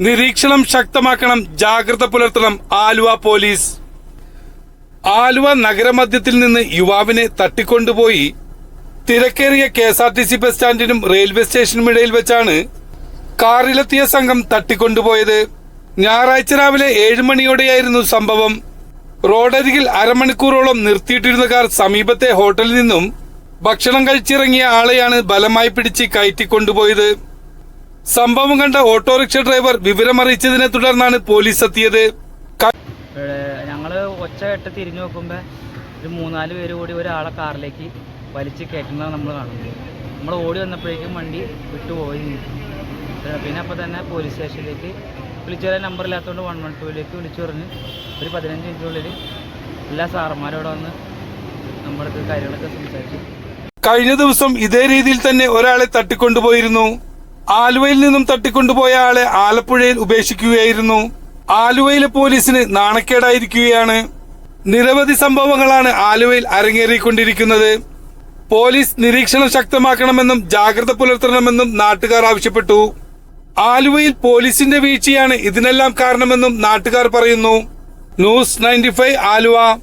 നിരീക്ഷണം ശക്തമാക്കണം ജാഗ്രത പുലർത്തണം ആലുവ പോലീസ്. ആലുവ നഗരമധ്യത്തിൽ നിന്ന് യുവാവിനെ തട്ടിക്കൊണ്ടുപോയി. തിരക്കേറിയ K S R T C bus സ്റ്റാൻഡിനും railway സ്റ്റേഷനും ഇടയിൽ വെച്ചാണ് കാറിലെത്തിയ സംഘം തട്ടിക്കൊണ്ടുപോയത്. ഞായറാഴ്ച രാവിലെ ഏഴ് മണിയോടെയായിരുന്നു സംഭവം. റോഡരികിൽ അരമണിക്കൂറോളം നിർത്തിയിട്ടിരുന്ന കാർ സമീപത്തെ ഹോട്ടലിൽ നിന്നും ഭക്ഷണം കഴിച്ചിറങ്ങിയ ആളെയാണ് ബലമായി പിടിച്ച് കയറ്റിക്കൊണ്ടുപോയത്. സംഭവം കണ്ട ഓട്ടോറിക്ഷ ഡ്രൈവർ വിവരം അറിയിച്ചതിനെ തുടർന്നാണ് പോലീസ് എത്തിയത്. ഞങ്ങൾ ഒച്ച കെട്ട് തിരിഞ്ഞു നോക്കുമ്പോ ഒരു മൂന്നാൽ പേര് കൂടി ഒരാളെ കാറിലേക്ക് വലിച്ചു കയറ്റുന്നത് നമ്മൾ കാണുന്നത്. നമ്മൾ ഓടി വന്നപ്പോഴേക്കും വണ്ടി വിട്ടുപോയി. പിന്നെ അപ്പോൾ തന്നെ പോലീസ് സ്റ്റേഷനിലേക്ക് വിളിച്ചു വരാൻ നമ്പർ ഇല്ലാത്തതുകൊണ്ട് വൺ വൺ ടൂവിലേക്ക് വിളിച്ചു പറഞ്ഞ് ഒരു പതിനഞ്ച് മിനിറ്റിനുള്ളിൽ എല്ലാ സാറന്മാരും വന്ന് നമ്മുടെ കാര്യങ്ങളൊക്കെ സംസാരിച്ചു. കഴിഞ്ഞ ദിവസം ഇതേ രീതിയിൽ തന്നെ ഒരാളെ തട്ടിക്കൊണ്ടുപോയിരുന്നു. ആലുവയിൽ നിന്നും തട്ടിക്കൊണ്ടുപോയ ആളെ ആലപ്പുഴയിൽ ഉപേക്ഷിക്കുകയായിരുന്നു. ആലുവയിലെ പോലീസിന് നാണക്കേടായിരിക്കുകയാണ്. നിരവധി സംഭവങ്ങളാണ് ആലുവയിൽ അരങ്ങേറിക്കൊണ്ടിരിക്കുന്നത്. പോലീസ് നിരീക്ഷണം ശക്തമാക്കണമെന്നും ജാഗ്രത പുലർത്തണമെന്നും നാട്ടുകാർ ആവശ്യപ്പെട്ടു. ആലുവയിൽ പോലീസിന്റെ വീഴ്ചയാണ് ഇതിനെല്ലാം കാരണമെന്നും നാട്ടുകാർ പറയുന്നു. News ninety Aluva.